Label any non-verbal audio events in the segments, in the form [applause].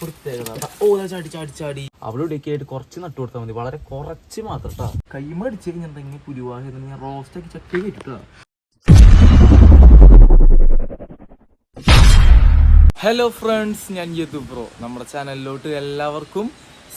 പ്രത്യേകത ഓ ചാടി ചാടി ചാടി. അവിടെ ആയിട്ട് കുറച്ച് നട്ടു കൊടുത്താൽ മതി. വളരെ കുറച്ച് മാത്രം കേട്ടോ കൈമ അടിച്ചു കഴിഞ്ഞിട്ടുണ്ടെങ്കിൽ പുലിവാഹ റോസ്റ്റ് ആക്കി ചട്ടി കയറ്റിട്ടാ ഹലോ ഫ്രണ്ട്സ് ഞാൻ യദു ബ്രോ നമ്മുടെ ചാനലിലോട്ട് എല്ലാവർക്കും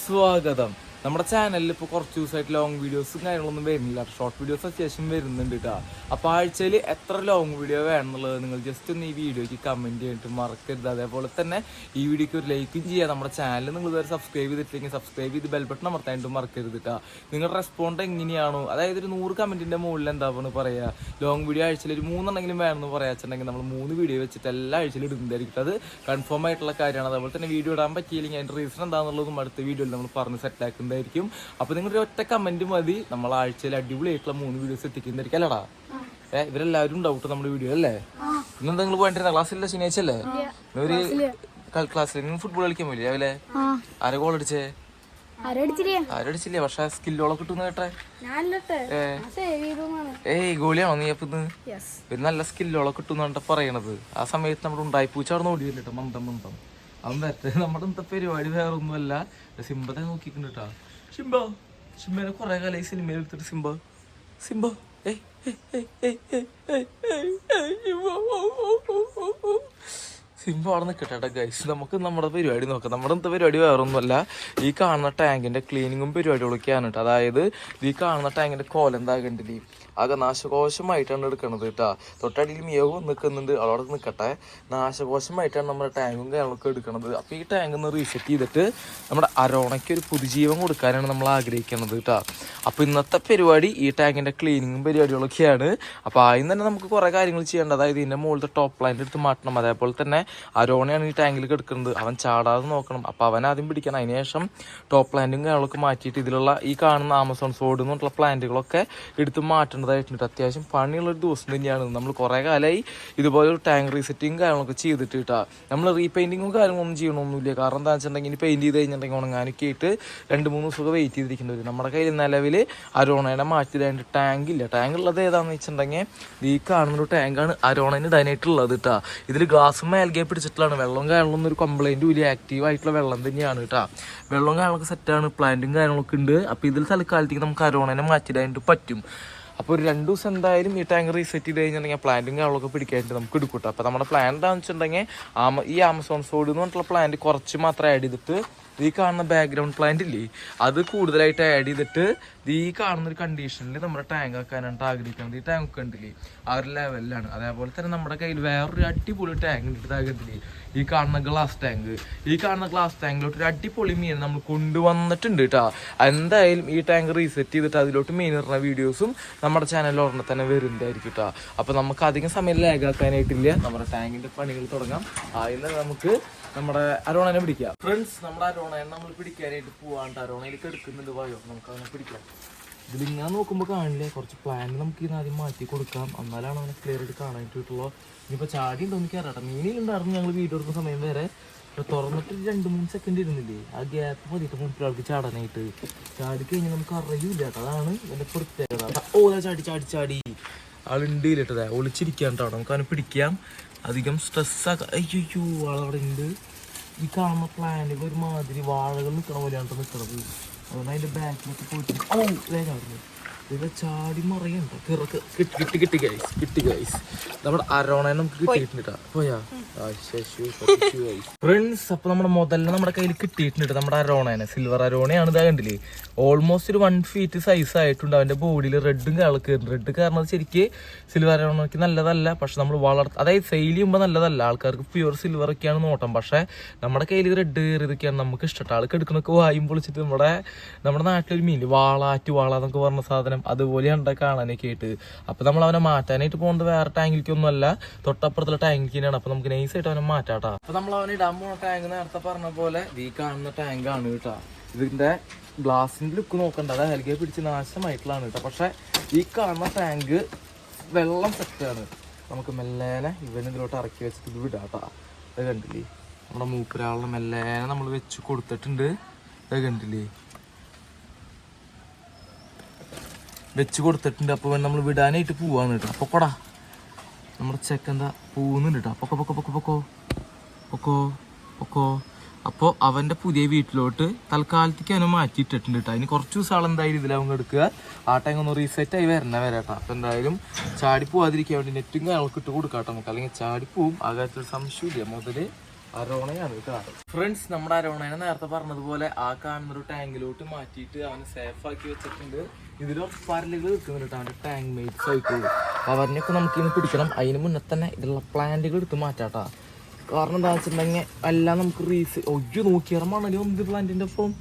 സ്വാഗതം. നമ്മുടെ ചാനലിൽ ഇപ്പോൾ കുറച്ച് ദിവസമായിട്ട് ലോങ് വീഡിയോസും കാര്യങ്ങളൊന്നും വരുന്നില്ല. ഷോർട്ട് വീഡിയോസ് അത്യാവശ്യം വരുന്നുണ്ട് കേട്ടോ അപ്പോൾ ആഴ്ചയിൽ എത്ര ലോങ് വീഡിയോ വേണമെന്നുള്ളത് നിങ്ങൾ ജസ്റ്റ് ഒന്ന് ഈ വീഡിയോയ്ക്ക് കമന്റ് ചെയ്തിട്ട് മറക്കരുത്. അതേപോലെ തന്നെ ഈ വീഡിയോയ്ക്ക് ഒരു ലൈക്കും ചെയ്യുക നമ്മുടെ ചാനൽ നിങ്ങൾ ഇതുവരെ സബ്സ്ക്രൈബ് ചെയ്തിട്ടില്ലെങ്കിൽ സബ്സ്ക്രൈബ് ചെയ്ത് ബെൽ ബട്ടൺ അമർത്താനായിട്ട് മറക്കരുത് കേട്ടോ നിങ്ങളുടെ റെസ്പോണ്ട് എങ്ങനെയാണോ? അതായത് ഒരു നൂറ് കമന്റിന്റെ മുകളിൽ എന്താണെന്ന് പറയുക ലോങ് വീഡിയോ ആഴ്ചയിൽ ഒരു മൂന്നെണ്ണെങ്കിലും വേണമെന്ന് പറയാച്ചുണ്ടെങ്കിൽ നമ്മൾ മൂന്ന് വീഡിയോ വെച്ചിട്ട് എല്ലാ ആഴ്ചയിലും ഇടുന്നതായിരിക്കും അത് കൺഫേം ആയിട്ടുള്ള കാര്യമാണ്. അതേപോലെ തന്നെ വീഡിയോ ഇടാൻ പറ്റിയില്ലെങ്കിൽ അതിന്റെ റീസൺ എന്താണെന്നുള്ളതും അടുത്ത വീഡിയോയിൽ നമ്മൾ പറഞ്ഞ് സെറ്റ് ആക്കുന്നതായിരിക്കും അപ്പോൾ നിങ്ങളുടെ ഒറ്റ കമന്റ് മതി. നമ്മൾ ആഴ്ചയിൽ അടിപൊളിയായിട്ടുള്ള മൂന്ന് വീഡിയോസ് എത്തിക്കുന്നതായിരിക്കും അല്ലടാ ഏഹ് ഇവരെല്ലാവരും ഡൗട്ട് നമ്മുടെ വീഡിയോ അല്ലേ? ഇന്നെന്താ നിങ്ങൾ പോയിട്ടിരുന്ന? ക്ലാസ്സിലെ ശനിയാഴ്ച അല്ലേ? ഒരു ക്ലാസ്സിൽ നിങ്ങൾ ഫുട്ബോൾ കളിക്കാൻ പോയില്ലേ രാവിലെ? ആരെ ഗോൾ അടിച്ചേ? ആരടിച്ചില്ലേ? പക്ഷെ സ്കില്ലോളെ കിട്ടുന്ന കേട്ടെ. ഏയ് ഗോളിയാണോ നീ അപ്പൊ ഒരു നല്ല സ്കില്ലോളെ കിട്ടുന്നാണ് പറയണത്. ആ സമയത്ത് നമ്മുടെ ഉണ്ടായി പൂച്ച അവിടെ ഓടി വരില്ല മന്ദം മന്ദം. അവൻ വരട്ടെ. നമ്മുടെ ഇന്നത്തെ പരിപാടി വേറെ ഒന്നുമല്ല സിംബത്തെ നോക്കിക്കുന്നു കേട്ടാ സിംബ സിംബനെ കുറെ കാലമായി സിനിമയിൽ എടുത്തിട്ട് സിംബ. സിംബ സിംബ അവിടെ നിൽക്കട്ടെ ഗൈസ് നമുക്ക് നമ്മുടെ പരിപാടി നോക്കാം. നമ്മുടെ ഇന്നത്തെ പരിപാടി വേറൊന്നുമല്ല. ഈ കാണുന്ന ടാങ്കിന്റെ ക്ലീനിങ്ങും പരിപാടികളൊക്കെയാണ് കേട്ടോ. അതായത് ഈ കാണുന്ന ടാങ്കിന്റെ ടാങ്കിന്റെ കോലെന്താകേണ്ടത് ആകെ നാശകോശമായിട്ടാണ് എടുക്കുന്നത് കേട്ടോ. തൊട്ടടിയിൽ മിയവ് നിൽക്കുന്നുണ്ട് അവിടെ നിൽക്കട്ടെ നാശകോശമായിട്ടാണ് നമ്മുടെ ടാങ്കും കാര്യങ്ങളൊക്കെ എടുക്കുന്നത് അപ്പോൾ ഈ ടാങ്ക് ഒന്ന് റീസെറ്റ് ചെയ്തിട്ട് നമ്മുടെ അരോണയ്ക്ക് ഒരു പുതുജീവൻ കൊടുക്കാനാണ് നമ്മൾ ആഗ്രഹിക്കുന്നത് കേട്ടോ. അപ്പോൾ ഇന്നത്തെ പരിപാടി ഈ ടാങ്കിന്റെ ക്ലീനിങ്ങും പരിപാടികളൊക്കെയാണ്. അപ്പോൾ ആദ്യം തന്നെ നമുക്ക് കുറേ കാര്യങ്ങൾ ചെയ്യേണ്ടത്. അതായത് ഇതിന്റെ മുകളിലത്തെ ടോപ്പ് പ്ലാന്റ് എടുത്ത് മാറ്റണം. അതേപോലെ തന്നെ അരോണയാണ് ഈ ടാങ്കിൽ കിടക്കുന്നത് അവൻ ചാടാതെ നോക്കണം. അപ്പോൾ അവൻ ആദ്യം പിടിക്കണം. അതിന് ശേഷം ടോപ്പ് പ്ലാന്റും കാര്യങ്ങളൊക്കെ മാറ്റിയിട്ട് ഇതിലുള്ള ഈ കാണുന്ന ആമസോൺ സോഡ് എന്നുള്ള പ്ലാന്റുകളൊക്കെ എടുത്ത് മാറ്റേണ്ടതായിട്ടുണ്ട് അത്യാവശ്യം പണിയുള്ള ഒരു ദിവസം തന്നെയാണ്. നമ്മൾ കുറേ കാലമായി ഇതുപോലൊരു ടാങ്ക് റീസെറ്റിങ് കാര്യങ്ങളൊക്കെ ചെയ്തിട്ട് കേട്ടോ നമ്മൾ റീപെയിന്റിങ്ങും കാര്യങ്ങളൊന്നും ചെയ്യണമൊന്നുമില്ല കാരണം എന്താ വെച്ചിട്ടുണ്ടെങ്കിൽ പെയിന്റ് ചെയ്ത് കഴിഞ്ഞിട്ടുണ്ടെങ്കിൽ ഉണങ്ങാനൊക്കെ ആയിട്ട് രണ്ട് മൂന്ന് ദിവസമൊക്കെ വെയിറ്റ് ചെയ്തിരിക്കേണ്ടി വരും. നമ്മുടെ കയ്യിൽ നിലവിൽ അരോണയുടെ മാറ്റിയതായിട്ട് ടാങ്ക് ഇല്ല. ടാങ്ക് ഉള്ളത് ഏതാണെന്ന് വെച്ചിട്ടുണ്ടെങ്കിൽ ഈ കാണുന്ന ഒരു ടാങ്കാണ് അരോണന് ഇടാനായിട്ടുള്ളത് കേട്ടോ ഇതിൽ ഗ്ലാസ് മേൽകെ പിടിച്ചിട്ടുള്ളതാണ്. വെള്ളം കാര്യങ്ങളൊന്നും ഒരു കംപ്ലൈന്റും ഇല്ല. ആക്റ്റീവ് ആയിട്ടുള്ള വെള്ളം തന്നെയാണ് കേട്ടോ വെള്ളം കാര്യങ്ങളൊക്കെ സെറ്റാണ് പ്ലാന്റും കാര്യങ്ങളൊക്കെ ഉണ്ട്. അപ്പോൾ ഇതിൽ തൽക്കാലത്തേക്ക് നമുക്ക് അരോണനെ മാറ്റിയിടാനായിട്ട് പറ്റും. അപ്പോൾ ഒരു രണ്ട് ദിവസം എന്തായാലും ഈ ടാങ്ക് റീസെറ്റ് ചെയ്ത് കഴിഞ്ഞിട്ടുണ്ടെങ്കിൽ പ്ലാന്റും കാര്യങ്ങളൊക്കെ പിടിക്കാനായിട്ട് നമുക്ക് എടുക്കൂട്ടോ. അപ്പോൾ നമ്മുടെ പ്ലാൻ എന്താണെന്ന് വെച്ചിട്ടുണ്ടെങ്കിൽ ആമ ഈ ആമസോൺ സോഡ് എന്ന് പറഞ്ഞിട്ടുള്ള പ്ലാന്റ് കുറച്ച് മാത്രം ആഡ് ചെയ്തിട്ട് ഈ കാണുന്ന ബാക്ക്ഗ്രൗണ്ട് പ്ലാന്റ് ഇല്ലേ അത് കൂടുതലായിട്ട് ആഡ് ചെയ്തിട്ട് ഈ കാണുന്ന ഒരു കണ്ടീഷനിൽ നമ്മുടെ ടാങ്ക് ആക്കാനായിട്ട് ആഗ്രഹിക്കുന്നത്. ഈ ടാങ്ക് ഉണ്ടല്ലേ ആ ഒരു ലെവലിലാണ് അതേപോലെ തന്നെ നമ്മുടെ കയ്യിൽ വേറൊരു അടിപൊളി ടാങ്ക് ഉണ്ട് ആഗ്രഹത്തിൽ ഈ കാണുന്ന ഗ്ലാസ് ടാങ്ക് ഈ കാണുന്ന ഗ്ലാസ് ടാങ്കിലോട്ട് ഒരു അടിപൊളി മീൻ നമ്മൾ കൊണ്ടുവന്നിട്ടുണ്ട് കേട്ടോ എന്തായാലും ഈ ടാങ്ക് റീസെറ്റ് ചെയ്തിട്ട് അതിലോട്ട് മീൻ ഇടുന്ന വീഡിയോസും നമ്മുടെ ചാനലിൽ ഉടനെ തന്നെ വരുന്നതായിരിക്കും കേട്ടോ അപ്പോൾ നമുക്ക് അധികം സമയം ലാഗാക്കാനായിട്ടില്ല നമ്മുടെ ടാങ്കിന്റെ പണികൾ തുടങ്ങാം. ആദ്യം നമുക്ക് നമ്മുടെ അരോണനെ പിടിക്കാം. ഫ്രണ്ട്സ് നമ്മുടെ അരോണനെ നമ്മൾ പിടിക്കാനായിട്ട് പോവാണ്ട് അരോണയിലേക്ക് എടുക്കുന്നുണ്ട് വായോ. നമുക്ക് അവനെ പിടിക്കാം. ഇതിലിങ്ങനെ നോക്കുമ്പോൾ കാണില്ലേ? കുറച്ച് പ്ലാൻ നമുക്ക് ഇന്ന് ആദ്യം മാറ്റി കൊടുക്കാം. എന്നാലാണ് അവനെ ക്ലിയർ ആയിട്ട് കാണാനായിട്ടുള്ളൂ ഇനിയിപ്പോൾ ചാടി ഉണ്ടോ എനിക്ക് അറിയാം മീനിലുണ്ടായിരുന്നു ഞങ്ങൾ വീഡിയോ എടുക്കുന്ന സമയം വരെ. തുറന്നിട്ട് രണ്ട് മൂന്ന് സെക്കൻഡ് ഇരുന്നില്ലേ? ആ ഗ്യാപ്പ് മതിയിട്ട് മുൻപിൽ ചാടാനായിട്ട്. ചാടി കഴിഞ്ഞാൽ നമുക്ക് അറിയില്ല. അതാണ് എന്റെ പ്രത്യേകത. ഓ ചാടി ചാടി ചാടി. ആളുണ്ട് ഒളിച്ചിരിക്കാൻ കേട്ടോ നമുക്ക് അവനെ പിടിക്കാം. അധികം സ്ട്രെസ് ആക്കാം അയ്യോ ആളവിടെ ഉണ്ട് ഈ കാണുന്ന പ്ലാനുകൾ ഒരുമാതിരി വാഴകൾ നിൽക്കണ പോലെയാണ് നിൽക്കണത് Oh, lay the bag. Oh, lay out. ഇത് ചാടി മറിയണ്ട. കിറക്ക് കിട്ടി കിട്ടി കിട്ടി ഗൈസ് കിട്ടി ഗൈസ് നമ്മുടെ അരോണനെ നമുക്ക് കിട്ടിയിട്ടുണ്ട് ട്ടാ. പോയാ? ഫ്രണ്ട്സ് അപ്പൊ നമ്മുടെ മുതലിനെ നമ്മുടെ കയ്യിൽ കിട്ടിയിട്ടുണ്ട് നമ്മുടെ അരോണേനെ. സിൽവർ അരോണയാണ് ഇതാ കണ്ടില്ലേ? ഓൾമോസ്റ്റ് ഒരു വൺ ഫീറ്റ് സൈസ് ആയിട്ടുണ്ട്. അവന്റെ ബോഡിയിൽ റെഡും കളക്കുന്നുണ്ട് റെഡ് കാരണം ശരിക്ക് സിൽവർ അരോണയ്ക്ക് നല്ലതല്ല. പക്ഷെ നമ്മൾ വളർത്ത അതായത് സെയിൽ ചെയ്യുമ്പോൾ നല്ലതല്ല. ആൾക്കാർക്ക് പ്യുവർ സിൽവർ ഒക്കെയാണ് നോട്ടം. പക്ഷെ നമ്മുടെ കയ്യിൽ റെഡ് കയറിയതൊക്കെയാണ് നമുക്ക് ഇഷ്ടപ്പെട്ട ആൾക്ക് എടുക്കണൊക്കെ വായും പൊളിച്ചിട്ട് നമ്മുടെ നമ്മുടെ നാട്ടിലൊരു മീൻ വാളാറ്റ് വാള എന്നൊക്കെ പറഞ്ഞ സാധനം. അതുപോലെയാണ് കാണാനൊക്കെ ആയിട്ട്. അപ്പൊ നമ്മൾ അവനെ മാറ്റാനായിട്ട് പോകുന്നത് വേറെ ടാങ്കിലേക്കൊന്നും അല്ല തൊട്ടപ്പുറത്തുള്ള ടാങ്കിനാണ് അപ്പൊ നമുക്ക് നൈസ് ആയിട്ട് അവനെ മാറ്റാട്ടാ. അപ്പൊ നമ്മൾ അവനെ ഇടാൻ പോകുന്ന ടാങ്ക് നേരത്തെ പറഞ്ഞ പോലെ ഈ കാണുന്ന ടാങ്ക് ആണ് കേട്ടോ. ഇതിന്റെ ഗ്ലാസിന്റെ ലുക്ക് നോക്കണ്ട. അത് ഹെൽഗെ പിടിച്ച് നാശമായിട്ടുള്ളതാണ് കേട്ടോ. പക്ഷെ ഈ കാണുന്ന ടാങ്ക് വെള്ളം സെറ്റാണ് നമുക്ക് മെല്ലേനെ ഇവനിതിലോട്ട് ഇറക്കി വെച്ചിട്ട് ഇത് വിടാട്ടാ അത് കണ്ടില്ലേ? നമ്മുടെ മൂപ്പരാളിനെ മെല്ലേനെ നമ്മൾ വെച്ച് കൊടുത്തിട്ടുണ്ട്. അത് കണ്ടില്ലേ? വെച്ച് കൊടുത്തിട്ടുണ്ട് അപ്പോൾ നമ്മൾ വിടാനായിട്ട് പോവാണ് കേട്ടോ. അപ്പോൾ കൊടാ. നമ്മുടെ ചെക്കന്താ പോകുന്നുണ്ട് കേട്ടോ. പൊക്കോ പൊക്കോ പൊക്കോ പൊക്കോ പൊക്കോ പൊക്കോ. അപ്പോൾ അവന്റെ പുതിയ വീട്ടിലോട്ട് തൽക്കാലത്തേക്ക് അവനെ മാറ്റിയിട്ടിട്ടുണ്ട് കേട്ടോ. അതിന് കുറച്ച് ദിവസം എന്തായാലും ഇതിലാവും എടുക്കുക ആ ടൈം ഒന്ന് റീസെറ്റ് ആയി വരണ വരെ കേട്ടോ. അപ്പൊ എന്തായാലും ചാടി പോവാതിരിക്കാൻ വേണ്ടി നെറ്റും കാര്യങ്ങളൊക്കെ ഇട്ട് കൊടുക്കാം കേട്ടോ നമുക്ക്. അല്ലെങ്കിൽ ചാടി പോവും. ആ കാര്യത്തിൽ സംശയമില്ല മുതൽ അരോണയാണ് കേട്ടോ. ഫ്രണ്ട്സ് നമ്മുടെ അരോണയെ നേരത്തെ പറഞ്ഞതുപോലെ ആ കാണുന്നൊരു ടാങ്കിലോട്ട് മാറ്റിയിട്ട് അവനെ സേഫ് ആക്കി വെച്ചിട്ടുണ്ട്. ഇതിലോ നമുക്ക് ഇന്ന് പിടിക്കണം. അതിന് മുന്നേ തന്നെ ഇതിലുള്ള പ്ലാന്റുകൾ എടുത്ത് മാറ്റാട്ടാ കാരണം എന്താ വെച്ചിട്ടുണ്ടെങ്കിൽ എല്ലാം നമുക്ക് റീസ് ഒയ്യോ നോക്കിയാൽ മണൽ എന്ത് പ്ലാന്റിന്റെ ഒപ്പം?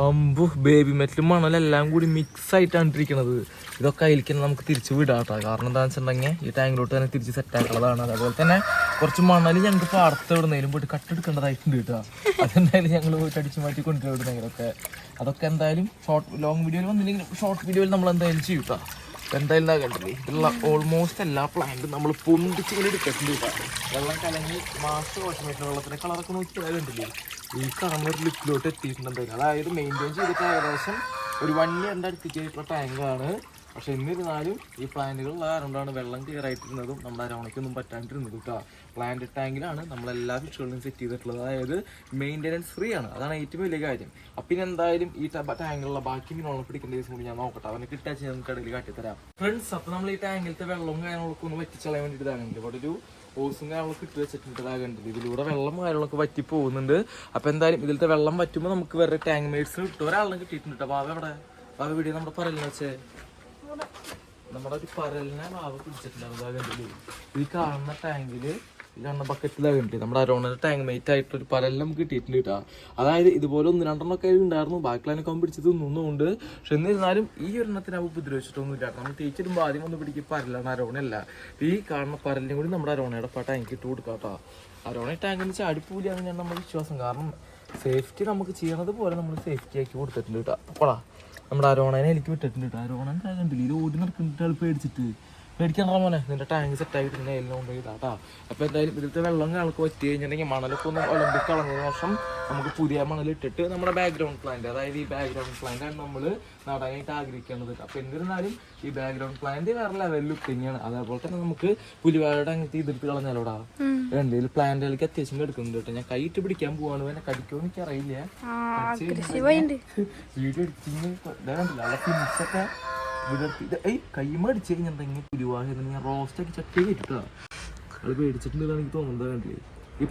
അമ്പു ബേബി മെറ്റലും മണലെല്ലാം കൂടി മിക്സ് ആയിട്ടാണ് ഇരിക്കുന്നത് ഇതൊക്കെ അതിലേക്ക് നമുക്ക് തിരിച്ച് വിടാട്ടോ കാരണം എന്താണെന്ന് വെച്ചിട്ടുണ്ടെങ്കിൽ ഈ ടാങ്കിലോട്ട് തന്നെ തിരിച്ച് സെറ്റ് ആക്കുള്ളതാണ് അതേപോലെ തന്നെ കുറച്ച് മണൽ ഞങ്ങൾക്ക് പാടത്ത് എവിടുന്നേലും പോയിട്ട് കട്ടെടുക്കേണ്ടതായിട്ടുണ്ട് കേട്ടോ. അതെന്തായാലും ഞങ്ങൾ പോയിട്ട് അടിച്ചു മാറ്റി കൊണ്ടുവിടുന്നെങ്കിലൊക്കെ അതൊക്കെ എന്തായാലും ഷോർട്ട് ലോങ് വീഡിയോയിൽ വന്നില്ലെങ്കിൽ ഷോർട്ട് വീഡിയോയിൽ നമ്മൾ എന്തായാലും ചെയ്യും കേട്ടോ എന്തായാലും കണ്ടില്ലേ? ഇതുള്ള ഓൾമോസ്റ്റ് എല്ലാ പ്ലാന്റും നമ്മൾ പൊന്തിച്ച് ഇങ്ങനെ എടുക്കുന്നുണ്ട് കേട്ടോ വെള്ളം കലങ്ങി മാസം ഓട്ടോമാറ്റിക് വെള്ളത്തിന് കളറൊക്കെ നോക്കി കണ്ടില്ലേ? ഈ കാണുന്ന ഒരു ലിപ്പിലോട്ട് എത്തിയിട്ടുണ്ട് എന്തായാലും. അതായത് മെയിന്റെയിൻ ചെയ്തിട്ട് ഏകദേശം ഒരു വൺ ഇയറിന്റെ അടുത്തേക്ക് ടാങ്കാണ് പക്ഷെ എന്നിരുന്നാലും ഈ പ്ലാന്റുകൾ ആയതുകൊണ്ടാണ് വെള്ളം ക്ലിയർ ആയിട്ടിരുന്നതും നമ്മുടെ അരവണയ്ക്കൊന്നും പറ്റാണ്ടിരുന്നത് കേട്ടോ പ്ലാന്റ് ടാങ്കിലാണ് നമ്മൾ എല്ലാ ഫിഷുകളും സെറ്റ് ചെയ്തിട്ടുള്ളത്. അതായത് മെയിന്റനൻസ് ഫ്രീ ആണ്. അതാണ് ഏറ്റവും വലിയ കാര്യം. അപ്പം ഇനി എന്തായാലും ഈ ടാങ്കിലുള്ള ബാക്കി മീനോളം പിടിക്കേണ്ട ദിവസം കൂടി ഞാൻ നോക്കട്ടെ. അവനെ കിട്ടാച്ച് ഞാൻ കടയിൽ കാട്ടിത്തരാം ഫ്രണ്ട്സ് അപ്പം നമ്മൾ ഈ ടാങ്കിലത്തെ വെള്ളവും കാര്യങ്ങളൊക്കെ ഒന്ന് വറ്റിച്ചളയാൻ വേണ്ടിയിട്ടാണ് ഇവിടെ ഒരു ഓസും കാര്യങ്ങളൊക്കെ ഇട്ട് വെച്ചിട്ടുണ്ടാകേണ്ടത് ഇതിലൂടെ വെള്ളം കാര്യങ്ങളൊക്കെ വറ്റി പോകുന്നുണ്ട്. അപ്പം എന്തായാലും ഇതിലത്തെ വെള്ളം വറ്റുമ്പോൾ നമുക്ക് വേറെ ടാങ്ക് മേറ്റ്സ് കിട്ടും ഒരാളും കിട്ടിയിട്ടുണ്ട് കേട്ടോ ബാബ എവിടെ? ബാബ വീഡിയോ നമ്മുടെ പറയലെന്ന് വെച്ചേ. നമ്മുടെ ഒരു പരലിനെ മാവ് പിടിച്ചിട്ടുണ്ടാവും ഈ കാണുന്ന ടാങ്കിൽ ഈ കാണുന്ന ബക്കറ്റിലാണ് കണ്ടില്ലേ? നമ്മുടെ അരോണയുടെ ടാങ്ക് മേറ്റ് ആയിട്ട് ഒരു പരലിനെ നമുക്ക് കിട്ടിയിട്ടുണ്ട് കേട്ടോ. അതായത് ഇതുപോലെ ഒന്ന് രണ്ടെണ്ണം ഒക്കെ ഉണ്ടായിരുന്നു. കമ്പ് പിടിച്ചത് നിന്നുകൊണ്ട് പക്ഷെ എന്നിരുന്നാലും ഈ ഒരെണ്ണത്തിന് അവ ഉപദ്രവിച്ചിട്ടൊന്നും ഇല്ല നമ്മൾ ആദ്യം ഒന്ന് പിടിക്കും. പരലാണ് അരോണയല്ല. ഈ കാണുന്ന പരലിനും കൂടി നമ്മുടെ അരോണയുടെ ടാങ്ക് ഇട്ട് കൊടുക്കാം കേട്ടോ. അരോണ ടാങ്കിന് ചാടിപ്പോലെയാണ് ഞാൻ നമ്മുടെ വിശ്വാസം. കാരണം സേഫ്റ്റി നമുക്ക് ചെയ്യണത് പോലെ നമ്മൾ സേഫ്റ്റി ആക്കി കൊടുത്തിട്ടുണ്ട് കേട്ടോ. അപ്പോളാ നമ്മുടെ അരോണനെ എനിക്ക് വിട്ടിട്ടുണ്ട്. അരോണൻ കണ്ടില്ല? ഇത് ഓടി നടക്കുന്നുണ്ട് ആൾ പേടിക്കണ്ട മോനെ. നിന്റെ ടാങ്ക് സെറ്റ് ആയിട്ട് നിന്നെ എല്ലാം കൊണ്ടുപോയി ഇതാട്ടാ അപ്പൊ എന്തായാലും ഇതിലത്തെ വെള്ളം കണക്ക് പറ്റി കഴിഞ്ഞിട്ടുണ്ടെങ്കിൽ മണലൊക്കെ ഒന്ന് ഒളിമ്പിക് കളഞ്ഞതിന് ശേഷം നമുക്ക് പുതിയ മണൽ ഇട്ടിട്ട് നമ്മുടെ ബാക്ക്ഗ്രൗണ്ട് പ്ലാന്റ് അതായത് ഈ ബാക്ക്ഗ്രൗണ്ട് പ്ലാന്റ് ആണ് നമ്മൾ നടാനായിട്ട് ആഗ്രഹിക്കേണ്ടത് അപ്പൊ എന്നിരുന്നാലും ഈ ബാക്ക്ഗ്രൗണ്ട് പ്ലാന്റ് വേറെ ലെവലിൽ തന്നെയാണ് അതേപോലെ തന്നെ നമുക്ക് പുലിവാഴയുടെ അങ്ങനത്തെ ഇതിട്ട് കളഞ്ഞാലോടാ. എന്തെങ്കിലും പ്ലാന്റുകൾക്ക് അത്യാവശ്യം എടുക്കുന്നുണ്ട് കേട്ടോ. ഞാൻ കൈയിട്ട് പിടിക്കാൻ പോവാണ്. എന്നെ കടിക്കുമോ എനിക്ക് അറിയില്ല വീഡിയോ അവിടെ ഫിനിഷൊക്കെ വിടർത്തി ഏയ് കൈമ അത് കണ്ടില്ലേ? ഈ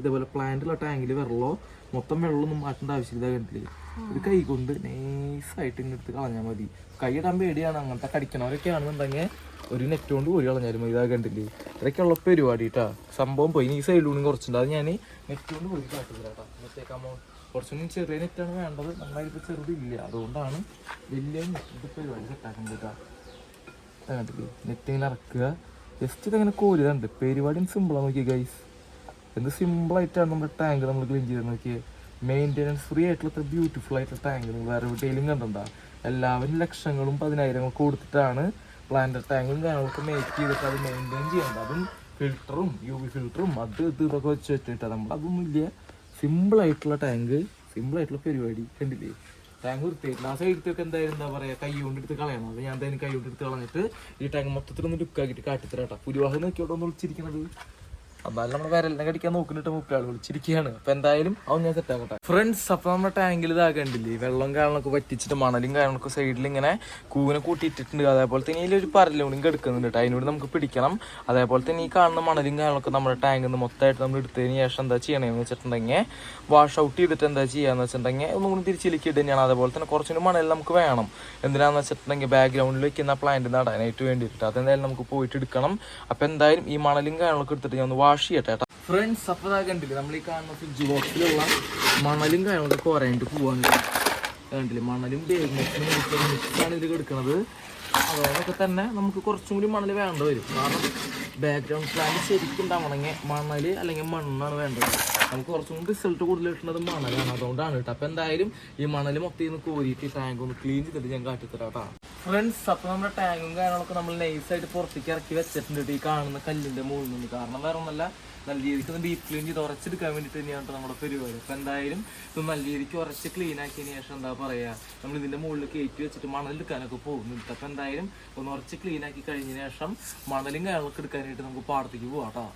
ഇതേപോലെ പ്ലാന്റുള്ള ടാങ്കിൽ വെള്ളമോ മൊത്തം വെള്ളമൊന്നും മാറ്റേണ്ട ആവശ്യമില്ല കണ്ടില്ലേ? ഇത് കൈ കൊണ്ട് നൈസായിട്ട് ഇങ്ങെടുത്ത് കളഞ്ഞാൽ മതി. കൈയിടാൻ പേടിയാണ് അങ്ങനത്തെ കടിക്കണവരൊക്കെ ആണെന്നുണ്ടെങ്കിൽ ഒരു നെറ്റ് കൊണ്ട് പോയി കളഞ്ഞാലും മതി. ഇതാ കണ്ടില്ലേ? ഇതൊക്കെയുള്ള പരിപാടി കേട്ടാ സംഭവം പോയി. ഈ സൈഡിലൂടെ കുറച്ചുണ്ട് അത് ഞാൻ നെറ്റ് കൊണ്ട് പോയി കാട്ടുതരാട്ടാ നെറ്റേക്കാമോ കുറച്ചുകൂടി ചെറിയ നെറ്റാണ് വേണ്ടത്. നമ്മളതിപ്പോൾ ചെറുതില്ല. അതുകൊണ്ടാണ് വലിയ നെറ്റ് പരിപാടി കേട്ടോ കണ്ടില്ലേ നെറ്റ് ഇങ്ങനെ ഇറക്കുക. ജസ്റ്റ് ഇതങ്ങനെ കോരിതണ്ട് പരിപാടി സിമ്പിളാണ് നോക്കിയേ ഗൈസ് എന്ത് സിമ്പിളായിട്ടാണ് നമ്മുടെ ടാങ്ക് നമ്മൾ ക്ലീൻ ചെയ്ത് നോക്കിയത് മെയിന്റെനൻസ് ഫ്രീ ആയിട്ടുള്ള അത്ര ബ്യൂട്ടിഫുൾ ആയിട്ടുള്ള ടാങ്ക് നിങ്ങൾ വേറെ എവിടെയെങ്കിലും കണ്ടണ്ട എല്ലാവരും ലക്ഷങ്ങളും പതിനായിരങ്ങളും കൊടുത്തിട്ടാണ് പ്ലാന്റ് ടാങ്കും കാര്യങ്ങളൊക്കെ മേക്ക് ചെയ്തിട്ട് അത് മെയിന്റെയിൻ ചെയ്യേണ്ടത്. അതും ഫിൽറ്ററും യു വി ഫിൽറ്ററും അത് ഇത് ഇതൊക്കെ വെച്ച് വെച്ചിട്ട് ഇല്ല. സിമ്പിൾ ആയിട്ടുള്ള ടാങ്ക് സിമ്പിൾ ആയിട്ടുള്ള പരിപാടി കണ്ടില്ലേ? ടാങ്ക് വൃത്തിയായിട്ടില്ല ആ സൈഡിലൊക്കെ എന്തായാലും എന്താ പറയാ കൈ കൊണ്ട് എടുത്ത് കളയണം. അത് ഞാൻ എന്തായാലും കൈ കൊണ്ട് എടുത്ത് കളഞ്ഞിട്ട് ഈ ടാങ്ക് മൊത്തത്തിൽ ഒന്ന് ലുക്കാക്കിയിട്ട് കാട്ടിത്തരാട്ടാ. നോക്കിയോട്ട് ഒന്ന് വിളിച്ചിരിക്കണത്? എന്നാലും നമ്മുടെ വിരലിനെ കടിക്കാൻ നോക്കുന്നിട്ട് മുക്കാൾ വിളിച്ചിരിക്കുകയാണ് അപ്പൊ എന്തായാലും അവൻ ഞാൻ സെറ്റ് ആക്കട്ടെ. ഫ്രണ്ട്സ് അപ്പൊ നമ്മുടെ ടാങ്കിൽ ഇതാ കണ്ടില്ലേ? വെള്ളം കാരണമൊക്കെ വറ്റിച്ചിട്ട് മണലും കാര്യങ്ങളൊക്കെ സൈഡിൽ ഇങ്ങനെ കൂവിനെ കൂട്ടിയിട്ടിട്ടുണ്ട്. അതേപോലെ തന്നെ ഇതിലൊരു പരലൂടും കേട്ടോ അതിനോട് നമുക്ക് പിടിക്കണം. അതേപോലെ തന്നെ ഈ കാണുന്ന മണലും കാര്യങ്ങളൊക്കെ നമ്മുടെ ടാങ്കിൽ നിന്ന് മൊത്തമായിട്ട് നമ്മൾ എടുത്തതിന് ശേഷം എന്താ ചെയ്യണമെന്ന് വെച്ചിട്ടുണ്ടെങ്കിൽ വാഷ് ഔട്ട് ചെയ്തിട്ട് എന്താ ചെയ്യാന്ന് വെച്ചിട്ടുണ്ടെങ്കിൽ ഒന്നും കൂടി തിരിച്ചിലേക്ക് തന്നെയാണ് അതേപോലെ തന്നെ കുറച്ചുകൂടി മണൽ നമുക്ക് വേണം. എന്തിനാന്ന് വെച്ചിട്ടുണ്ടെങ്കിൽ ബാക്ക്ഗ്രൗണ്ടിൽ വെക്കുന്ന പ്ലാന്റ് നടാനായിട്ട് വേണ്ടിയിട്ട്. അതെന്തായാലും നമുക്ക് പോയിട്ട് എടുക്കണം. അപ്പൊ എന്തായാലും ഈ മണലും കാര്യങ്ങളൊക്കെ എടുത്തിട്ട് ഞാൻ ഒന്ന് വാഷ് ചെയ്യട്ടെ കേട്ടോ ഫ്രണ്ട്സ് അപ്പോൾ കണ്ടില്ലേ നമ്മൾ ഈ കാണുന്ന ഫ്രിഡ്ജ് ബോക്സിലുള്ള മണലും കാര്യങ്ങളൊക്കെ കുറയാണ്ട് പോവാണ് കണ്ടില്ലേ മണലും ബേഗ്മെക്സും മിക്സാണ് ഇതിൽ എടുക്കുന്നത് അതോടൊക്കെ തന്നെ നമുക്ക് കുറച്ചും കൂടി മണൽ വേണ്ട വരും. കാരണം ബാക്ക്ഗ്രൗണ്ട് പ്ലാന്റ് ശരിക്കും ഉണ്ടാവണമെങ്കിൽ മണൽ അല്ലെങ്കിൽ മണ്ണാണ് വേണ്ടത്. നമുക്ക് കുറച്ചും കൂടി റിസൾട്ട് കൂടുതൽ കിട്ടുന്നത് മണലാണ്. അതുകൊണ്ടാണ് കേട്ടോ. അപ്പോൾ എന്തായാലും ഈ മണൽ മൊത്തം ഇന്ന് കോരിയിട്ട് ടാങ്ക് ഒന്ന് ക്ലീൻ ചെയ്തിട്ട് ഞാൻ കാട്ടിത്തരാം കേട്ടോ. ഫ്രണ്ട്സ് അപ്പോൾ നമ്മുടെ ടാങ്കും കാര്യങ്ങളൊക്കെ നമ്മൾ നൈസായിട്ട് പുറത്തേക്ക് ഇറക്കി വെച്ചിട്ടുണ്ട് ഈ കാണുന്ന കല്ലിന്റെ മുകളിൽ നിന്ന്. കാരണം വേറെ ഒന്നല്ല നല്ല രീതിക്ക് ഒന്ന് ഡീപ്പ് ക്ലീൻ ചെയ്ത് ഉറച്ചെടുക്കാൻ വേണ്ടിയിട്ട് തന്നെയാണ് നമ്മുടെ പരിപാടി. അപ്പോൾ എന്തായാലും ഇത് നല്ല രീതിക്ക് ഉറച്ച് ക്ലീൻ ആക്കിയതിന് ശേഷം എന്താ പറയാ നമ്മൾ ഇതിന്റെ മുകളിൽ കയറ്റി വെച്ചിട്ട് മണലെടുക്കാനൊക്കെ പോകുന്നുണ്ട്. അപ്പോൾ എന്തായാലും ഒന്ന് ഉറച്ച് ക്ലീൻ ആക്കി കഴിഞ്ഞതിന് ശേഷം മണലും കാര്യങ്ങളൊക്കെ എടുക്കാനായിട്ട് നമുക്ക് പാടത്തേക്ക് പോവാം കേട്ടോ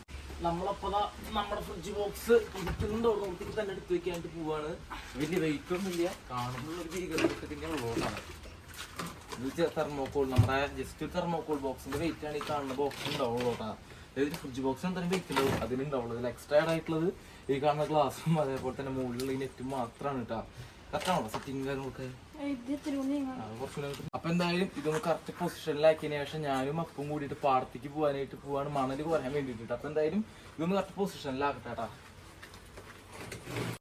നമ്മളപ്പോ ദാ നമ്മുടെ ഫ്രിഡ്ജ് ബോക്സ് ഇരിക്കുന്നുണ്ടോളത്തേക്ക് തന്നെ എടുത്ത് വെക്കാനായിട്ട് പോവാണ്. വലിയ വെയിറ്റ് ഒന്നുമില്ല. കാണുമ്പോൾ ഒരു ഭീകരതൊക്കെ തന്നെയാണ് ഇത് തെർമോക്കോൾ നമ്മുടെ ജസ്റ്റ് ഒരു തെർമോക്കോൾ ബോക്സിന്റെ വെയിറ്റ് ആണ് ഈ കാണുന്ന ബോക്സ് ഉണ്ടാവുള്ളൂ കേട്ടോ. അതായത് ഫ്രിഡ്ജ് ബോക്സ് എന്തായാലും വെയിറ്റ് ഉണ്ടാവും അതിനുണ്ടാവുള്ളൂ ഇതിൽ എക്സ്ട്രാ ആയിട്ടുള്ളത് ഈ കാണുന്ന ഗ്ലാസും അതേപോലെ തന്നെ മുകളിലുള്ള ഈ നെറ്റും മാത്രമാണ് കേട്ടോ. കറക്റ്റാണോ സെറ്റിംഗ് കാര്യങ്ങളൊക്കെ? അപ്പൊ എന്തായാലും ഇതൊന്ന് കറക്റ്റ് പൊസിഷനിലാക്കിയതിനു ശേഷം ഞാനും അപ്പും കൂടിയിട്ട് പാടത്തേക്ക് പോകാനായിട്ട് പോവാണ് മണൽ കുറയാൻ വേണ്ടിയിട്ട് അപ്പൊ എന്തായാലും ഇതൊന്ന് കറക്റ്റ് പൊസിഷനിലാക്കട്ടെ കേട്ടാ.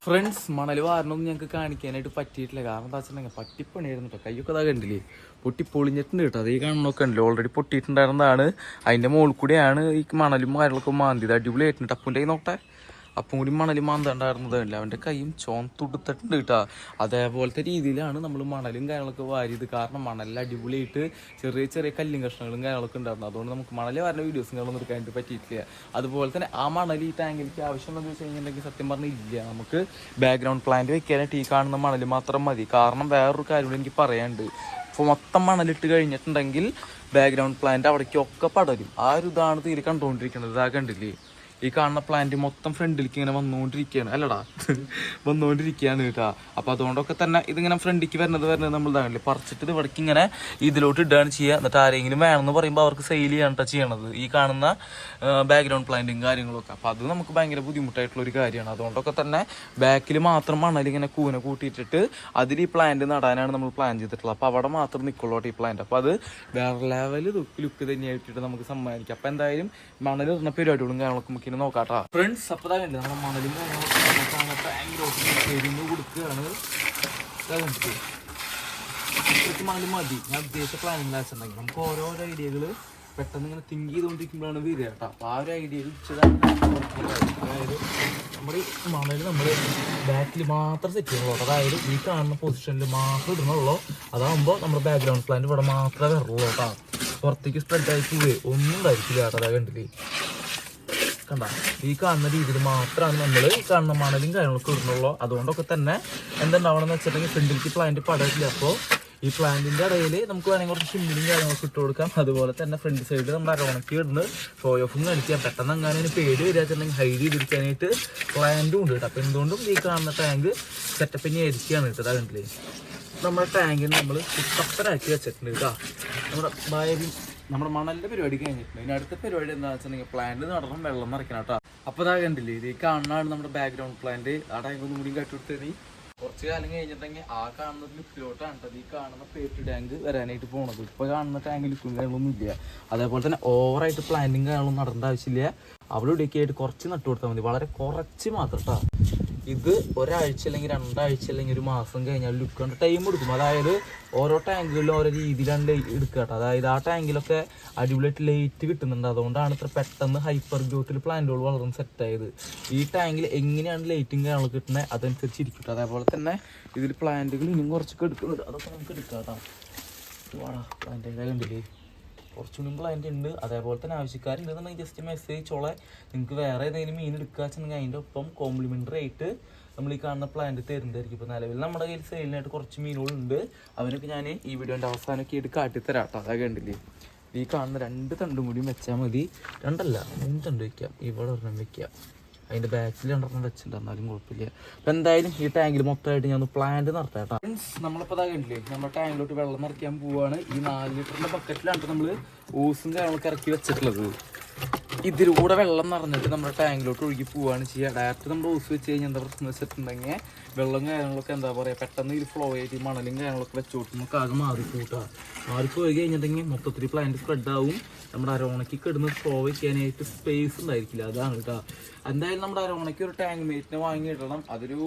ഫ്രണ്ട്സ് മണൽ വാരണമൊന്നും ഞങ്ങൾക്ക് കാണിക്കാനായിട്ട് പറ്റിയിട്ടില്ല. കാരണം എന്താ വെച്ചിട്ടുണ്ടെങ്കിൽ പട്ടിപ്പണിയായിരുന്നു കേട്ടോ. കയ്യൊക്കെ അതാ കണ്ടില്ലേ? പൊട്ടി പൊളിഞ്ഞിട്ടുണ്ട് കേട്ടോ. അത് ഈ കാണുന്നൊക്കെ ഉണ്ടല്ലോ ഓൾറെഡി പൊട്ടിയിട്ടുണ്ടായിരുന്നതാണ്. അതിന്റെ മുകളിൽ കൂടെയാണ് ഈ മണലും കാര്യങ്ങളൊക്കെ മാന്തിയത്. അടിപൊളിയായിട്ടുണ്ട് അപ്പൂന്റെ കൈ നോക്കട്ടെ. അപ്പം കൂടി മണൽ അല്ല അവന്റെ കൈയും ചോന്തുടുത്തിട്ടുണ്ട് കേട്ടോ. അതേപോലത്തെ രീതിയിലാണ് നമ്മൾ മണലും കാര്യങ്ങളൊക്കെ വാരിയത്. കാരണം മണലിൽ അടിപൊളിയായിട്ട് ചെറിയ ചെറിയ കല്ലും കഷ്ണങ്ങളും കാര്യങ്ങളൊക്കെ ഉണ്ടായിരുന്നു. അതുകൊണ്ട് നമുക്ക് മണൽ വരുന്ന വീഡിയോസും കാര്യങ്ങളൊന്നും എടുക്കാനായിട്ട് പറ്റിയിട്ടില്ല. അതുപോലെ തന്നെ ആ മണൽ ഈ ടാങ്കിലേക്ക് ആവശ്യമുണ്ടെന്ന് വെച്ച് കഴിഞ്ഞിട്ടുണ്ടെങ്കിൽ സത്യം പറഞ്ഞാൽ ഇല്ല. നമുക്ക് ബാക്ക്ഗ്രൗണ്ട് പ്ലാന്റ് വെക്കാനായിട്ട് ഈ കാണുന്ന മണൽ മാത്രം മതി. കാരണം വേറൊരു കാര്യം എനിക്ക് പറയാനുണ്ട്. ഇപ്പോൾ മൊത്തം മണലിട്ട് കഴിഞ്ഞിട്ടുണ്ടെങ്കിൽ ബാക്ക്ഗ്രൗണ്ട് പ്ലാന്റ് അവിടേക്കൊക്കെ പടരും. ആ ഒരു ഇതാണ് തീരെ കണ്ടുകൊണ്ടിരിക്കുന്നത് ഇതാ കണ്ടില്ലേ? ഈ കാണുന്ന പ്ലാന്റ് മൊത്തം ഫ്രണ്ടിലേക്ക് ഇങ്ങനെ വന്നുകൊണ്ടിരിക്കുകയാണ് അല്ലടാ വന്നുകൊണ്ടിരിക്കുകയാണ് കേട്ടോ. അപ്പോൾ അതുകൊണ്ടൊക്കെ തന്നെ ഇതിങ്ങനെ ഫ്രണ്ടിലേക്ക് വരുന്നത് വരുന്നത് നമ്മൾ ഇതാണല്ലേ പറിച്ചിട്ട് ഇത് ഇവിടേക്ക് ഇങ്ങനെ ഇതിലോട്ട് ഇടുകയാണ് ചെയ്യുക. എന്നിട്ട് ആരെങ്കിലും വേണമെന്ന് പറയുമ്പോൾ അവർക്ക് സെയിൽ ചെയ്യാണ് കേട്ടോ ചെയ്യണത്. ഈ കാണുന്ന ബാക്ക്ഗ്രൗണ്ട് പ്ലാന്റും കാര്യങ്ങളൊക്കെ. അപ്പോൾ അത് നമുക്ക് ഭയങ്കര ബുദ്ധിമുട്ടായിട്ടുള്ള ഒരു കാര്യമാണ്. അതുകൊണ്ടൊക്കെ തന്നെ ബാക്കിൽ മാത്രം മണൽ ഇങ്ങനെ കൂന കൂട്ടിയിട്ടിട്ട് അതിൽ ഈ പ്ലാന്റ് നടാനാണ് നമ്മൾ പ്ലാൻ ചെയ്തിട്ടുള്ളത്. അപ്പോൾ അവിടെ മാത്രം നിൽക്കുള്ളൂ ഈ പ്ലാന്റ് അപ്പോൾ അത് വേറെ ലെവൽ ലുക്ക് തന്നെയായിട്ടിട്ട് നമുക്ക് സമ്മാനിക്കാം. അപ്പോൾ എന്തായാലും മണൽ ഇടുന്ന പരിപാടികളും കാര്യങ്ങളൊക്കെ നമുക്ക് ഇനി നോക്കാട്ടോ. ഫ്രണ്ട്സ് അപ്പോൾ തന്നെ നമ്മുടെ മണലും ടാങ്കിലോട്ട് എരിഞ്ഞ് കൊടുക്കുകയാണ്. ഇത്രയ്ക്ക് മണൽ മതി. ഞാൻ ഉദ്ദേശിച്ച പ്ലാനിങ് വെച്ചിട്ടുണ്ടെങ്കിൽ നമുക്ക് ഓരോരോ ഐഡിയകൾ പെട്ടെന്ന് ഇങ്ങനെ തിങ്ക് ചെയ്തുകൊണ്ടിരിക്കുമ്പോഴാണ് വരിക കേട്ടോ. അപ്പോൾ ആ ഒരു ഐഡിയ വെച്ചതാണ് അതായത് നമ്മുടെ മണൽ നമ്മൾ ബാക്കിൽ മാത്രം സെറ്റ് ചെയ്യുന്നുള്ളൂ അതായത് ഈ കാണുന്ന പൊസിഷനിൽ മാത്രം ഇടുന്നുള്ളൂ അതാകുമ്പോൾ നമ്മുടെ ബാക്ക്ഗ്രൗണ്ട് പ്ലാന്റ് ഇവിടെ മാത്രമേ വരുള്ളൂ കേട്ടോ. പുറത്തേക്ക് സ്പ്രെഡ് ആയി പോവേ ഒന്നും ഉണ്ടായിരിക്കില്ല കേട്ടോ. അതാ കണ്ടില്ലേ? കണ്ട. ഈ കാണുന്ന രീതിയിൽ മാത്രമാണ് നമ്മൾ ഈ കാണുന്ന മണലും കാര്യങ്ങളൊക്കെ ഇടുന്നുള്ളൂ. അതുകൊണ്ടൊക്കെ തന്നെ എന്തുണ്ടാവണമെന്ന് വെച്ചിട്ടുണ്ടെങ്കിൽ ഫ്രണ്ടിലേക്ക് പ്ലാന്റ് പടരില്ല അപ്പോൾ ഈ പ്ലാന്റിന്റെ ഇടയിൽ നമുക്ക് വേണമെങ്കിൽ കുറച്ച് ഷിമ്മിലും കാര്യങ്ങളൊക്കെ ഇട്ട് കൊടുക്കാം. അതുപോലെ തന്നെ ഫ്രണ്ട് സൈഡിൽ നമ്മൾ അരവണക്കി ഇടുന്നത് ഷോ ഓഫും കളിക്കാം പെട്ടെന്ന് അങ്ങനെ പേടി വരികയാണെന്നുണ്ടെങ്കിൽ ഹൈഡ് ചെയ്തിരിക്കാനായിട്ട് പ്ലാന്റും ഉണ്ട് കേട്ടോ. അപ്പോൾ എന്തുകൊണ്ടും ഈ കാണുന്ന ടാങ്ക് സെറ്റപ്പ് ഇനി ആയിരിക്കുകയാണ് കേട്ടോ. കണ്ടില്ലേ? നമ്മുടെ ടാങ്കിന് നമ്മൾ കുട്ടപ്പനാക്കി വെച്ചിട്ടുണ്ട് കേട്ടോ. നമ്മുടെ വയറിങ് നമ്മുടെ മണലിന്റെ പരിപാടി കഴിഞ്ഞിട്ടുണ്ട്. ഇനി അടുത്ത പരിപാടി എന്താണെന്ന് വെച്ചിട്ടുണ്ടെങ്കിൽ പ്ലാന്റ് നടണം വെള്ളം നിറയ്ക്കണം കേട്ടോ അപ്പോൾ ഇതാ കണ്ടില്ലേ ഇത് കാണുന്നതാണ് നമ്മുടെ ബാക്ക്ഗ്രൗണ്ട് പ്ലാന്റ് അവിടെ ഒന്നും കൂടി നീ കുറച്ച് കാലം കഴിഞ്ഞിട്ടുണ്ടെങ്കിൽ ആ കാണുന്ന കേട്ടോ ഈ കാണുന്ന പേറ്റ് ടാങ്ക് വരാനായിട്ട് പോണത്. ഇപ്പൊ കാണുന്ന ടാങ്ക് ലിഫ്റ്റും കാര്യങ്ങളൊന്നും ഇല്ല. അതേപോലെ തന്നെ ഓവറായിട്ട് പ്ലാന്റിങ് കാര്യങ്ങളൊന്നും നടേണ്ട ആവശ്യമില്ല. അവിടെ ഇവിടെയൊക്കെ ആയിട്ട് കുറച്ച് നട്ടു കൊടുത്താൽ മതി. വളരെ കുറച്ച് മാത്രം കേട്ടോ ഇത് ഒരാഴ്ച അല്ലെങ്കിൽ രണ്ടാഴ്ച അല്ലെങ്കിൽ ഒരു മാസം കഴിഞ്ഞാൽ ലുക്ക് കൊണ്ട് ടൈം എടുക്കും. അതായത് ഓരോ ടാങ്കുകളിലും ഓരോ രീതിയിലാണ് എടുക്കുക കേട്ടോ. അതായത് ആ ടാങ്കിലൊക്കെ അടിപൊളിയായിട്ട് ലൈറ്റ് കിട്ടുന്നുണ്ട്. അതുകൊണ്ടാണ് ഇത്ര പെട്ടെന്ന് ഹൈപ്പർ ഗ്രോത്തിൽ പ്ലാന്റുകൾ വളർന്ന് സെറ്റ് ആയത്. ഈ ടാങ്കിൽ എങ്ങനെയാണ് ലൈറ്റും കാര്യങ്ങളൊക്കെ കിട്ടുന്നത് അതനുസരിച്ച് ഇരിക്കും അതേപോലെ തന്നെ ഇതിൽ പ്ലാന്റുകൾ ഇനിയും കുറച്ചൊക്കെ എടുക്കുന്നുണ്ട്. അതൊക്കെ നമുക്ക് എടുക്കാം കേട്ടോ. വാടാ പ്ലാന്റ് കണ്ടില്ലേ മുമ്പ് പ്ലാന്റ് ഉണ്ട്. അതേപോലെ തന്നെ ആവശ്യക്കാരുണ്ടെന്നുണ്ടെങ്കിൽ ജസ്റ്റ് മെസ്സേജ് ചോളെ. നിങ്ങൾക്ക് വേറെ ഏതെങ്കിലും മീൻ എടുക്കുക വെച്ചിട്ടുണ്ടെങ്കിൽ അതിന്റെ ഒപ്പം കോംപ്ലിമെന്ററി ആയിട്ട് നമ്മൾ ഈ കാണുന്ന പ്ലാന്റ് തരുന്നതായിരിക്കും. ഇപ്പോൾ നിലവിൽ നമ്മുടെ കയ്യിൽ സെയിലിനായിട്ട് കുറച്ച് മീനുകളുണ്ട്. അവനൊക്കെ ഞാൻ ഈ വീഡിയോന്റെ അവസാനമൊക്കെ ആയിട്ട് കാട്ടിത്തരാം കേട്ടോ അതാ കണ്ടില്ലേ? ഈ കാണുന്ന രണ്ട് തണ്ടും കൂടി വെച്ചാൽ മതി. രണ്ടല്ല മൂന്ന് തണ്ട് വയ്ക്കാം ഇവിടെ ഒരെണ്ണം വെക്കാം. അതിന്റെ ബാക്കിൽ രണ്ടെണ്ണം വെച്ചിട്ടുണ്ട്. എന്നാലും കുഴപ്പമില്ല. അപ്പൊ എന്തായാലും ഈ ടാങ്കിൽ മൊത്തമായിട്ട് ഞാൻ പ്ലാന്റ് നടത്താം കേട്ടോ. നമ്മളിപ്പോ ഇതാ കണ്ടില്ലേ? നമ്മുടെ ടാങ്കിലോട്ട് വെള്ളം നിറയ്ക്കാൻ പോവുകയാണ് ഈ നാല് ലിറ്ററിന്റെ ബക്കറ്റിലാണ് നമ്മൾ ഓസും കാര്യങ്ങളൊക്കെ ഇറക്കി വെച്ചിട്ടുള്ളത്. ഇതിലൂടെ വെള്ളം നിറഞ്ഞിട്ട് നമ്മുടെ ടാങ്കിലോട്ട് ഒഴുകി പോവാണ് ചെയ്യുക. ഡയറക്റ്റ് നമ്മൾ ഓസ് വെച്ച് കഴിഞ്ഞാൽ എന്താ പ്രശ്നം? വെച്ചിട്ടുണ്ടെങ്കിൽ വെള്ളം കാര്യങ്ങളൊക്കെ എന്താ പറയുക പെട്ടെന്ന് ഇതിൽ ഫ്ലോ ആയിട്ട് മണലും കാര്യങ്ങളൊക്കെ വെച്ചോട്ട് നമുക്ക് ആകെ മാറിപ്പോട്ടാ മാറിപ്പോയി കഴിഞ്ഞിട്ടുണ്ടെങ്കിൽ മൊത്തത്തിൽ പ്ലാന്റ് സ്പ്രെഡ് ആവും. നമ്മുടെ അരോണയ്ക്ക് കിടന്ന് ഫ്ലോ വയ്ക്കാനായിട്ട് സ്പേസ് ഉണ്ടായിരിക്കില്ല. അതാണ് കേട്ടോ. എന്തായാലും നമ്മുടെ അരോണയ്ക്ക് ഒരു ടാങ്ക് മേറ്റിനെ വാങ്ങിയിടണം അതൊരു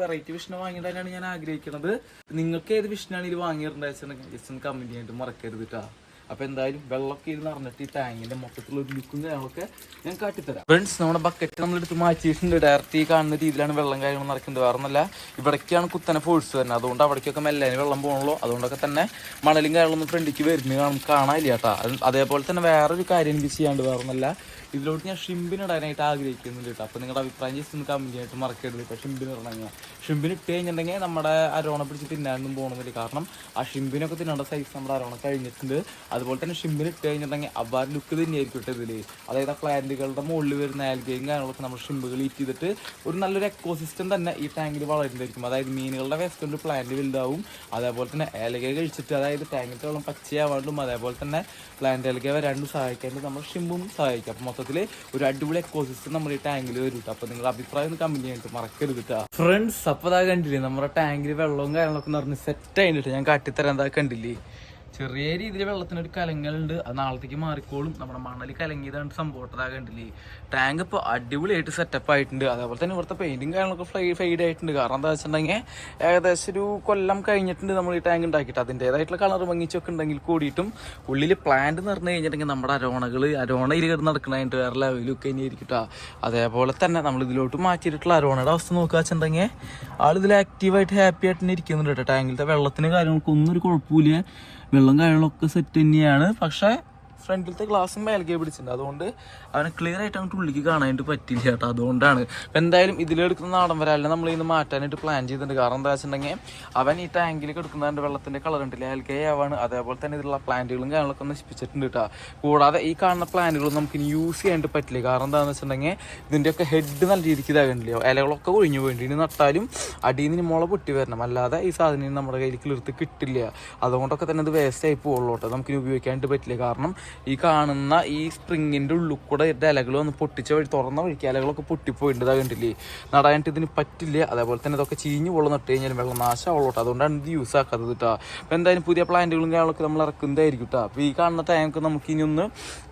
വെറൈറ്റി വിഷ്ണു വാങ്ങിയിടാനാണ് ഞാൻ ആഗ്രഹിക്കുന്നത് നിങ്ങൾക്ക് ഏത് വിഷ്ണാണ് ഇത് വാങ്ങിയിട്ടുണ്ടായിട്ടുണ്ടെങ്കിൽ ജസ്റ്റ് ഒന്ന് കമന്റ് മറക്കരുത് കേട്ടോ. അപ്പൊ എന്തായാലും വെള്ളമൊക്കെ ഇരുന്ന് അറിഞ്ഞിട്ട് ഈ ടാങ്കിന്റെ മൊത്തത്തിലുള്ള ഒരു ലുക്കും കാര്യങ്ങളൊക്കെ ഞാൻ കാട്ടിത്തരാം. ഫ്രണ്ട്സ് നമ്മുടെ ബക്കറ്റ് നമ്മളെടുത്ത് മാറ്റിയിട്ടുണ്ട്. ഡയറക്റ്റ് ഈ കാണുന്ന രീതിയിലാണ് വെള്ളം കാര്യങ്ങൾ നടക്കുന്നത്. വേറെ ഒന്നല്ല ഇവിടേക്കാണ് കുത്തനെ ഫോഴ്സ് വരുന്നത്. അതുകൊണ്ട് അവിടേക്കൊക്കെ മെല്ലാൻ വെള്ളം പോകണല്ലോ അതുകൊണ്ടൊക്കെ തന്നെ മണലും കാര്യങ്ങളൊന്നും ഫ്രണ്ടിക്ക് വരുന്നത് കാണാൻ കാണാനില്ല കേട്ടോ. അതേപോലെ തന്നെ വേറൊരു കാര്യം എനിക്ക് ചെയ്യാണ്ട് വേറെ ഒന്നല്ല ഇതിലോട്ട് ഞാൻ ഷിംബിന് ഇടാനായിട്ട് ആഗ്രഹിക്കുന്നുണ്ട് കേട്ടോ. അപ്പോൾ നിങ്ങളുടെ അഭിപ്രായം ജസ്റ്റ് ഒന്ന് കമന്റ് ചെയ്യാനായിട്ട് മറക്കരുത് ഇപ്പോൾ ഷിംബിന് ഇടണമെങ്കിൽ ഷിംബിന് ഇട്ട് കഴിഞ്ഞിട്ടുണ്ടെങ്കിൽ നമ്മുടെ അരോണ പിടിച്ച് തിന്നാനൊന്നും പോകണമെന്നില്ല കാരണം ആ ഷിംബിനൊക്കെ തിന്നേണ്ട സൈസ് നമ്മുടെ അരോണ കഴിഞ്ഞിട്ടുണ്ട്. അതുപോലെ തന്നെ ഷിംബിന് ഇട്ട് കഴിഞ്ഞിട്ടുണ്ടെങ്കിൽ അബാർ ലുക്ക് തന്നെയായിരിക്കും കേട്ടോ ഇതിൽ അതായത് ആ പ്ലാന്റുകളുടെ മുകളിൽ വരുന്ന ആൽഗയും കാര്യങ്ങളൊക്കെ നമ്മൾ ഷിംബുകൾ ഈറ്റ് ചെയ്തിട്ട് ഒരു നല്ലൊരു എക്കോസിസ്റ്റം തന്നെ ഈ ടാങ്കിൽ വളരുന്നതായിരിക്കും. അതായത് മീനുകളുടെ വേസ്റ്റ് കൊണ്ട് പ്ലാന്റ് വലുതാവും. അതേപോലെ തന്നെ ഏലക കഴിച്ചിട്ട് അതായത് ടാങ്കിൽ വെള്ളം പച്ചയാവാണ്ടും അതേപോലെ തന്നെ പ്ലാന്റ് ഏലക വരാണ്ടും സഹായിക്കാണ്ട് നമ്മൾ ഷിമ്പും സഹായിക്കും. അപ്പം മൊത്തത്തിൽ ഒരു അടിപൊളി എക്കോസിസ്റ്റം നമ്മൾ ഈ ടാങ്കിൽ വരും അപ്പൊ അപ്പോൾ നിങ്ങളുടെ അഭിപ്രായം ഒന്ന് കമന്റ് ചെയ്യാനായിട്ട് മറക്കരുത് ഫ്രണ്ട്സ് അപ്പോൾ അതാ കണ്ടില്ലേ? നമ്മുടെ ടാങ്കിൽ വെള്ളവും കാര്യങ്ങളൊക്കെ നിറഞ്ഞ് സെറ്റ് ആയിട്ട് ഞാൻ കാട്ടിത്തരാൻ എന്താ കണ്ടില്ലേ? ചെറിയ രീതിയിൽ വെള്ളത്തിനൊരു കലങ്ങലുണ്ട്. അത് നാളത്തേക്ക് മാറിക്കോളും. നമ്മുടെ മണൽ കലങ്ങിയതാണ് സംഭവം കണ്ടില്ലേ? ടാങ്ക് ഇപ്പോൾ അടിപൊളിയായിട്ട് സെറ്റപ്പ് ആയിട്ടുണ്ട്. അതേപോലെ തന്നെ ഇവിടുത്തെ പെയിന്റും കാര്യങ്ങളൊക്കെ ഫ്ലൈ ഫെയ്ഡ് ആയിട്ടുണ്ട്. കാരണം എന്താ വെച്ചിട്ടുണ്ടെങ്കിൽ ഏകദേശം ഒരു കൊല്ലം കഴിഞ്ഞിട്ടുണ്ട് നമ്മൾ ഈ ടാങ്ക് ഉണ്ടാക്കിയിട്ട്. അതിന്റെതായിട്ടുള്ള കളർ ഭംഗിച്ചൊക്കെ ഉണ്ടെങ്കിൽ കൂടിയിട്ടും ഉള്ളിൽ പ്ലാന്റ് നിറഞ്ഞു കഴിഞ്ഞിട്ടുണ്ടെങ്കിൽ നമ്മുടെ അരോണകൾ അരോണ ഇരി കിടന്ന് നടക്കണതിന്റെ വേറെ ലെവലൊക്കെ തന്നെയായിരിക്കും കേട്ടോ. അതേപോലെ തന്നെ നമ്മൾ ഇതിലോട്ട് മാറ്റിയിട്ടുള്ള അരോണയുടെ അവസ്ഥ നോക്കുക വെച്ചിട്ടുണ്ടെങ്കിൽ ആളിതിൽ ആക്റ്റീവായിട്ട് ഹാപ്പി ആയിട്ട് തന്നെ ഇരിക്കുന്നുണ്ട് കേട്ടോ. ടാങ്കിലത്തെ വെള്ളത്തിന് കാര്യങ്ങൾക്കൊന്നും ഒരു കുഴപ്പമില്ല വെള്ളം കാര്യങ്ങളൊക്കെ സെറ്റ് തന്നെയാണ്. പക്ഷേ ഫ്രണ്ടിലത്തെ ഗ്ലാസ് മേൽക്കേ പിടിച്ചിട്ടുണ്ട്. അതുകൊണ്ട് അവനെ ക്ലിയർ ആയിട്ട് അങ്ങോട്ട് ഉള്ളിക്ക് കാണാനായിട്ട് പറ്റില്ല കേട്ടോ. അതുകൊണ്ടാണ്. അപ്പം എന്തായാലും ഇതിലെടുക്കുന്ന നാടൻ വരാലിനെ നമ്മൾ ഇന്ന് മാറ്റാനായിട്ട് പ്ലാൻ ചെയ്തിട്ടുണ്ട്. കാരണം എന്താ വെച്ചിട്ടുണ്ടെങ്കിൽ അവൻ ഈ ടാങ്കിൽ കിടക്കുന്നതിന്റെ വെള്ളത്തിന്റെ കളർ ഉണ്ടല്ലേ ഏൽക്കേ ആവാണ്. അതേപോലെ തന്നെ ഇതിലുള്ള പ്ലാന്റുകളും കാര്യങ്ങളൊക്കെ നശിപ്പിച്ചിട്ടുണ്ട് കേട്ടോ. കൂടാതെ ഈ കാണുന്ന പ്ലാന്റുകളും നമുക്ക് ഇനി യൂസ് ചെയ്യാനായിട്ട് പറ്റില്ല. കാരണം എന്താണെന്ന് വെച്ചിട്ടുണ്ടെങ്കിൽ ഇതിന്റെയൊക്കെ ഹെഡ് നല്ല രീതിക്ക് ഇതാകണ്ടില്ലയോ ഇലകളൊക്കെ ഒഴിഞ്ഞു പോയിട്ട് ഇനി നട്ടാലും അടിയിൽ നിന്ന് മുള പൊട്ടി വരണം. അല്ലാതെ ഈ സാധനം നമ്മുടെ കയ്യിൽ കിളിർത്ത് കിട്ടില്ല. അതുകൊണ്ടൊക്കെ തന്നെ ഇത് വേസ്റ്റ് ആയി പോകുള്ളൂ കേട്ടോ. നമുക്കിനി ഉപയോഗിക്കാനായിട്ട് പറ്റില്ല. കാരണം ഈ കാണുന്ന ഈ സ്പ്രിങ്ങിന്റെ ഉള്ളിൽ കൂടെ ഇലകൾ വന്ന് പൊട്ടിച്ച വഴി തുറന്ന വഴിക്ക് ഇലകളൊക്കെ പൊട്ടിപ്പോയിട്ടുണ്ട്. കണ്ടില്ലേ? നടാനായിട്ട് ഇതിന് പറ്റില്ല. അതേപോലെ തന്നെ ഇതൊക്കെ ചീഞ്ഞ് വെള്ളം നട്ട് കഴിഞ്ഞാൽ വെള്ളം നാശമുള്ളൂ അതുകൊണ്ടാണ് ഇത് യൂസ് ആക്കാത്തത് കേട്ടോ അപ്പോൾ എന്തായാലും പുതിയ പ്ലാന്റുകളും കാര്യങ്ങളൊക്കെ നമ്മൾ ഇറക്കുന്നതായിരിക്കും കേട്ടോ അപ്പോൾ ഈ കാണുന്ന ടാങ്ക് നമുക്ക് ഇനി ഒന്ന്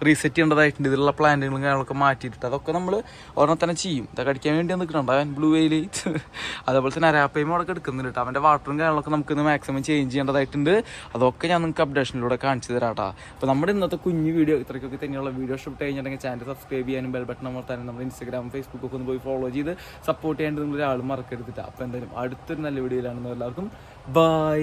റീസെറ്റ് ചെയ്യേണ്ടതായിട്ടുണ്ട്. ഇതിലുള്ള പ്ലാന്റുകളും കാര്യങ്ങളൊക്കെ മാറ്റിയിട്ട് അതൊക്കെ നമ്മൾ ഒരെണ്ണം തന്നെ ചെയ്യും. ഇതൊക്കെ അടിക്കാൻ വേണ്ടി നിൽക്കുന്നുണ്ട് അവൻ ബ്ലൂ വെയിൽ [laughs] അതേപോലെ തന്നെ അരാപ്പയും അവിടെ എടുക്കുന്നുണ്ട് കേട്ടോ അവന്റെ വാട്ടറും കാര്യങ്ങളൊക്കെ നമുക്ക് മാക്സിമം ചേഞ്ച് ചെയ്യേണ്ടതായിട്ടുണ്ട്. അതൊക്കെ ഞാൻ നിങ്ങൾക്ക് അപ്ഡേഷനിലൂടെ കാണിച്ചു തരാം കേട്ടോ അപ്പോൾ നമ്മുടെ ഇന്നത്തെ കുഞ്ഞു വീഡിയോ ഇത്രയ്ക്കൊക്കെ തന്നെയുള്ള വീഡിയോ ഷൂട്ട് കഴിഞ്ഞിട്ടുണ്ടെങ്കിൽ ചാനൽ സബ്സ്ക്രൈബ് ചെയ്യാനും ബെൽ ബട്ടൺ അമർത്താനും നമ്മുടെ ഇൻസ്റ്റാഗ്രാം ഫേസ്ബുക്കൊക്കെ ഒന്ന് പോയി ഫോളോ ചെയ്ത് സപ്പോർട്ട് ചെയ്യേണ്ടത് നിങ്ങൾ ഒരാൾ മറക്കരുതിട്ട് അപ്പോൾ എന്തായാലും അടുത്തൊരു നല്ല വീഡിയോയിലാണെന്ന് എല്ലാവർക്കും. ബൈ